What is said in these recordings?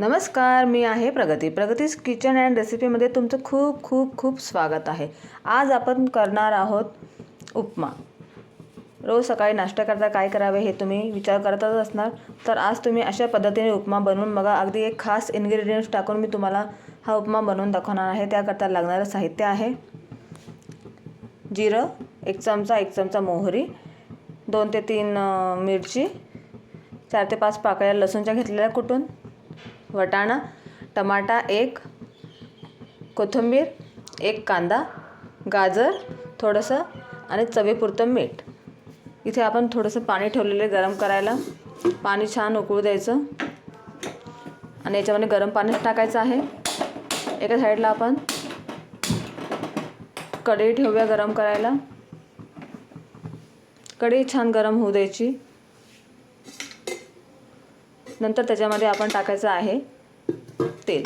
नमस्कार मी आहे प्रगती. प्रगतीस किचन अँड रेसिपीमध्ये तुमचं खूप खूप खूप स्वागत आहे. आज आपण करणार आहोत उपमा. रोज सकाळी नाश्ता करता काय करावे हे तुम्ही विचार करतच असणार. तर आज तुम्ही अशा पद्धतीने उपमा बनवून बघा. अगदी एक खास इन्ग्रेडियंट्स टाकून मी तुम्हाला हा उपमा बनवून दाखवणार आहे. त्याकरता लागणारं साहित्य आहे. जिरं एक चमचा एक चमचा मोहरी दोन ते तीन मिरची चार ते पाच पाकळ्या लसूणच्या घेतलेल्या कुटून वटाणा टमाटा एक कोथिंबीर एक कांदा गाजर थोडंसं आणि चवीपुरतं मीठ इथे आपण थोडंसं पाणी ठेवलेलं आहे गरम करायला पाणी छान उकळू द्यायचं आणि याच्यामध्ये गरम पाणीच टाकायचं आहे एका साईडला आपण कढई ठेवूया गरम करायला कढई छान गरम होऊ द्यायची नंतर त्याच्यामध्ये आपण टाकायचं आहे तेल.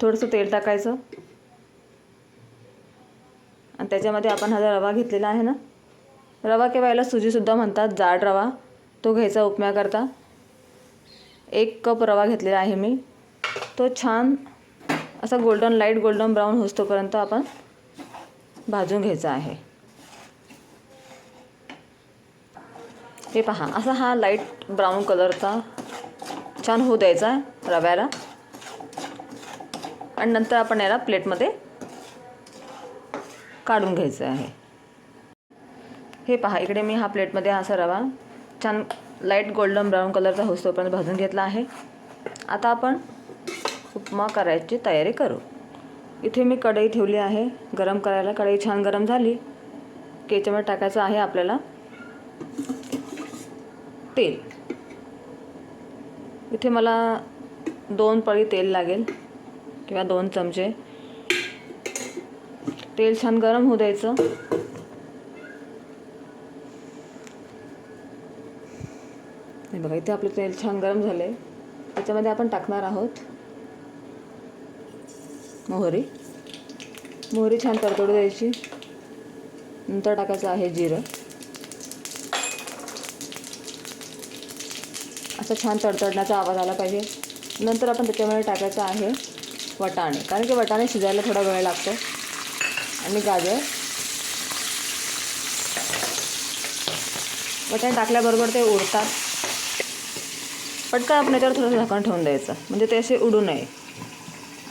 थोडंसं तेल टाकायचं. आणि त्याच्यामध्ये आपण हा जो रवा घेतलेला आहे ना रवा किंवा याला सुजीसुद्धा म्हणतात जाड रवा. तो घ्यायचा उपम्याकरता. एक कप रवा घेतलेला आहे मी. तो छान असा गोल्डन लाइट गोल्डन ब्राऊन होतोपर्यंत आपण भाजून घ्यायचा आहे. हे पहा असा हा लाइट ब्राऊन कलरचा छान होऊ द्यायचा रव्याला. आणि नंतर आपण याला प्लेटमध्ये काढून घ्यायचं आहे. हे पहा इकडे मी हा प्लेटमध्ये असा रवा छान लाइट गोल्डन ब्राऊन कलरचा होतोपर्यंत भाजून घेतला आहे. आता आपण उपमा करायची तयारी करू. इथे मी कढई ठेवली आहे. गरम करायला कढई छान गरम झाली. की याच्यामध्ये टाकायचं आहे आपल्याला तेल. इथे मला दोन पळी तेल लागेल किंवा दोन चमचे. तेल छान गरम होऊ द्यायचं. हे बघा इथे आपलं तेल छान गरम झालं आहे त्याच्यामध्ये आपण टाकणार आहोत मोहरी. मोहरी छान तडतडू द्यायची. नंतर टाकायचं आहे जिरं. असं छान तडतडण्याचा आवाज आला पाहिजे. नंतर आपण त्याच्यामध्ये टाकायचं आहे वटाणे. कारण की वटाणे शिजायला थोडा वेळ लागतो. आणि गाजर. वटाणे टाकल्याबरोबर ते उडतात. पटकन आपण याच्यावर थोडंसं झाकण ठेवून द्यायचं. म्हणजे ते असे उडू नये.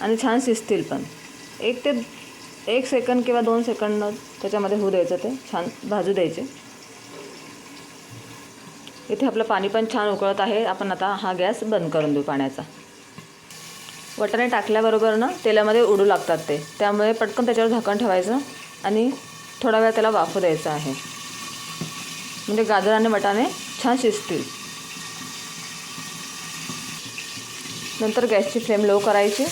आणि छान शिजतील पण. एक ते एक सेकंद किंवा दोन सेकंड त्याच्यामध्ये होऊ द्यायचं ते. छान भाजू द्यायचे. इथे आपलं पाणी पण छान उकळत आहे. आपण आता हा गॅस बंद करून देऊ पाण्याचा. वटाणे टाकल्याबरोबर ना तेलामध्ये उडू लागतात ते. त्यामुळे पटकन त्याच्यावर झाकण ठेवायचं आणि थोडा वेळ त्याला वाफू द्यायचं आहे. म्हणजे गाजर आणि वटाणे छान शिजतील. नंतर गॅसची फ्लेम लो करायची.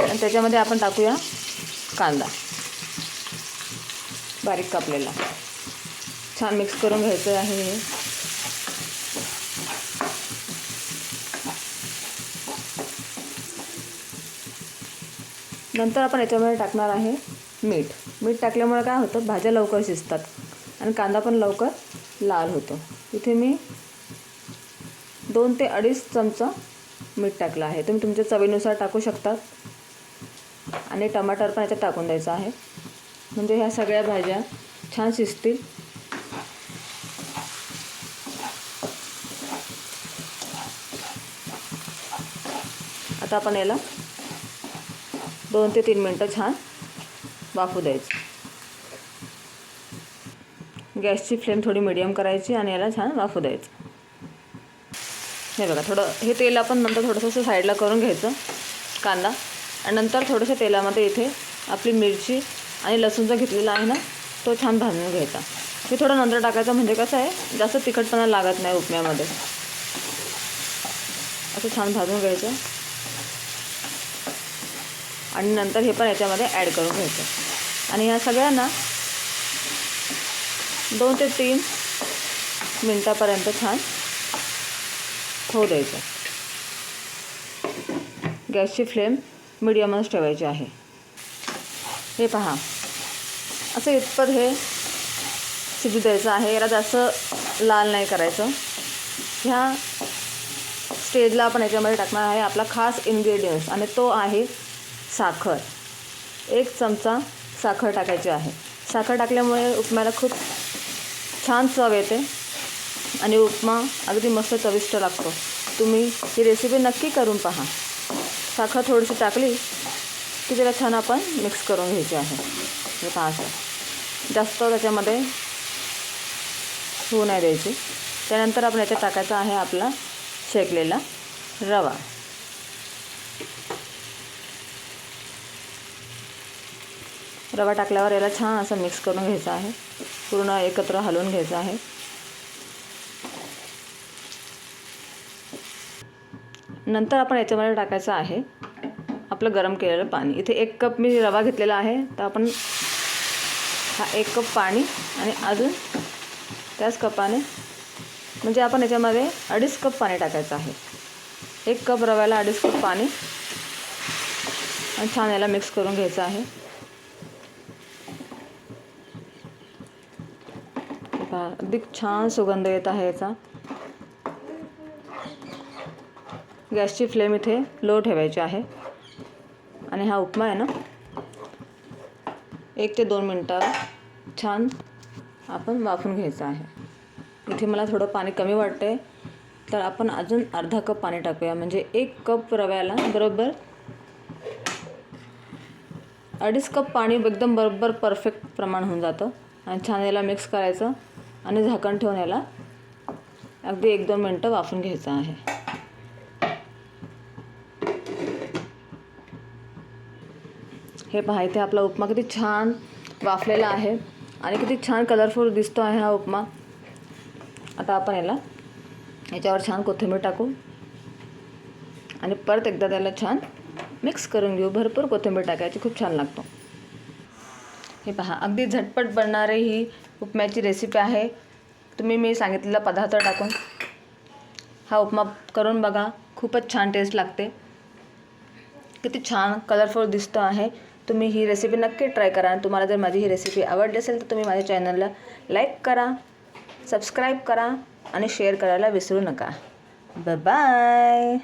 आणि त्याच्यामध्ये आपण टाकूया कांदा. बारीक कापलेला. छान मिक्स करून घ्यायचं आहे हे. नंतर आपण याच्यामध्ये टाकणार आहे मीठ. मीठ टाकल्यामुळे काय होतं? भाज्या लवकर शिजतात आणि कांदा पण लवकर लाल होतो. इथे मी दोन ते अडीच चमचा मीठ टाकलं आहे. तुम्ही तुमच्या चवीनुसार टाकू शकतात. आणि टमाटर पण याच्यात टाकून द्यायचं आहे. म्हणजे ह्या सगळ्या भाज्या छान शिजतील. आता आपण याला दोन ते तीन मिनटं छान वाफू द्यायचं. गॅसची फ्लेम थोडी मिडियम करायची आणि याला छान वाफू द्यायचं. हे बघा थोडं हे तेल आपण नंतर थोडंसं असं साईडला करून घ्यायचं कांदा. आणि नंतर थोडंसं तेलामध्ये इथे आपली मिरची आणि लसूणचा घेतलेला आहे ना तो छान भाजून घ्यायचा. हे थोडं नंतर टाकायचं म्हणजे कसं आहे जास्त तिखटपणा लागत नाही उपम्यामध्ये. असं छान भाजून घ्यायचं. आणि नंतर हे पण याच्यामध्ये ॲड करून घ्यायचं. आणि ह्या सगळ्यांना दोन ते तीन मिनटापर्यंत छान होऊ द्यायचं. गॅसची फ्लेम मिडियमच ठेवायची आहे. हे पहा. असं इतपत हे शिजू द्यायचं आहे. याला जास्त लाल नाही करायचं. ह्या स्टेजला आपण याच्यामध्ये टाकणार आहे आपला खास इन्ग्रेडियंट्स आणि तो आहे साखर. एक चमचा साखर टाकायची आहे. साखर टाकल्यामुळे उपमाला खूप छान चव येते आणि उपमा अगदी मस्त चविष्ट लागतो. तुम्ही ही रेसिपी नक्की करून पहा. साखर थोडीशी टाकली की तिला छान आपण मिक्स करून घ्यायची आहे. हे पहा असं. जास्त त्याच्यामध्ये होऊ नाही द्यायची. त्यानंतर आपण याच्यात टाकायचा आहे आपला शेकलेला रवा. रवा टाकल्यावर याला छान असं मिक्स करून घ्यायचं आहे. पूर्ण एकत्र हलवून घ्यायचं आहे. नंतर आपण याच्यामध्ये टाकायचं आहे आपलं गरम केलेलं पाणी. इथे एक कप मी रवा घेतलेला आहे. तर आपण हा एक कप पाणी आणि अजून त्याच कपाने म्हणजे आपण याच्यामध्ये अडीच कप पाणी टाकायचं आहे. एक कप रव्याला अडीच कप पाणी आणि छान याला मिक्स करून घ्यायचं आहे. का? अगदी छान सुगंध येत आहे याचा. गॅसची फ्लेम इथे लो ठेवायची आहे. आणि हा उपमा आहे ना? एक ते दोन मिनटं छान आपण वाफून घ्यायचा आहे. इथे मला थोडं पाणी कमी वाटते तर आपण अजून अर्धा कप पाणी टाकूया. म्हणजे एक कप रव्याला बरोबर अडीच कप पाणी एकदम बरोबर परफेक्ट प्रमाण होऊन जातं. आणि छान याला मिक्स करायचं. आणि झाकण ठेवून याला अगदी एक दोन मिनटं वाफून घ्यायचं आहे. हे पहा इथे आपला उपमा किती छान वाफलेला आहे आणि किती छान कलरफुल दिसतो आहे हा उपमा. आता आपण याला याच्यावर छान कोथिंबीर टाकू आणि परत एकदा त्याला छान मिक्स करून घेऊ. भरपूर कोथिंबीर टाकायची खूप छान लागतो. हे पहा अगदी झटपट बनणारे ही उपम्याची रेसिपी आहे. तुम्ही मी सांगितलेला पदार्थ टाकून. हा उपमा करून बघा. खूपच छान टेस्ट लागते. किती छान कलरफुल दिसतो आहे. तुम्ही ही रेसिपी नक्की ट्राय करा. आणि तुम्हाला जर माझी ही रेसिपी आवडली असेल तर तुम्ही माझ्या चॅनलला लाईक करा सबस्क्राईब करा आणि शेअर करायला विसरू नका. बाय